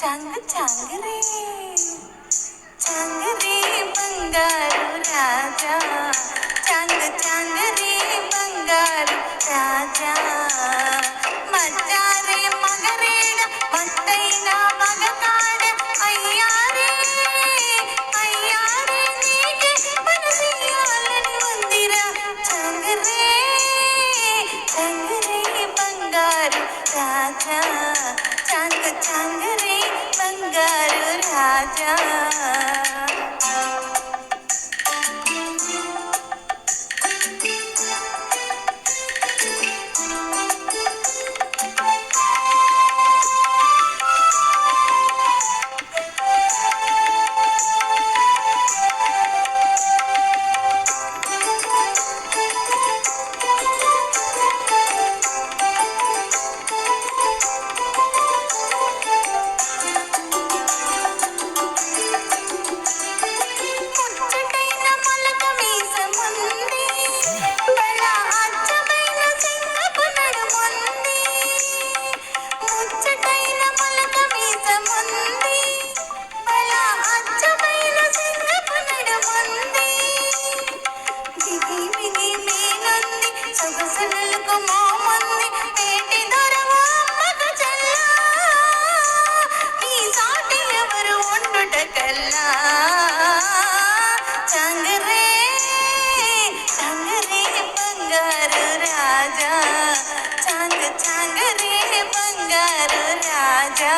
சங்கு சங்குரே சங்குரே பங்காரு ராஜா சங்கு சங்குரே பங்காரு ராஜா மச்சாரே மகரேட மத்தைனா மகதாட ஐயாரே ஐயாரே நீகே மனசியாலன் மந்திர சங்குரே சங்குரே பங்காரு ராஜா சங்கு சங்குரே गरुराजा कर राजा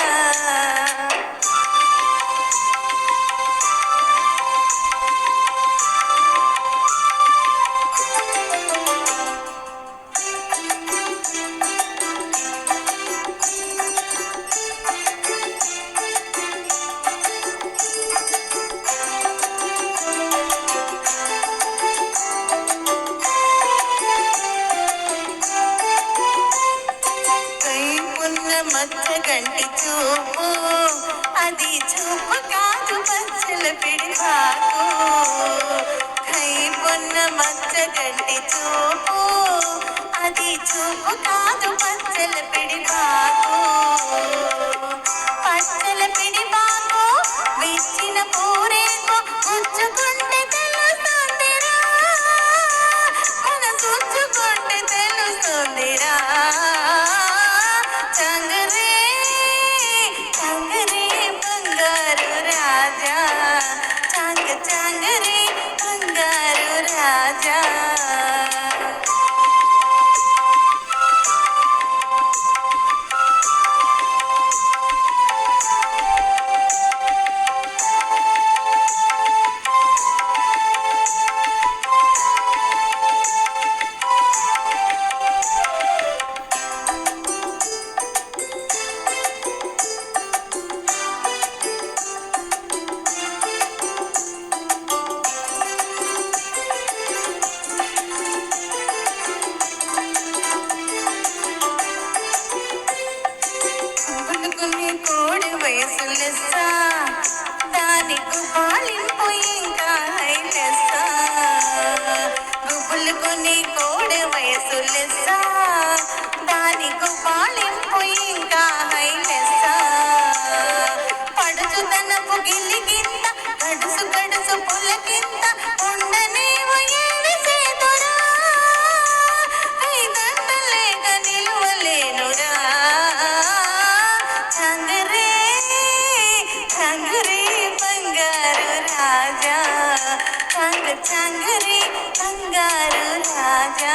అది చూపు కాదు మచ్చల పిడిపాకు కైపున్న మచ్చ గంటి చూపు. అది చూపు కాదు మచ్చల పిడిపాకు పచ్చల పిడిపాకు విచ్చిన పూ Raja. కోడి వయసు లెస్స దానికి పాలింపు ఇంకా హైలెస్స வர சங்கரே தங்காரு ராஜா.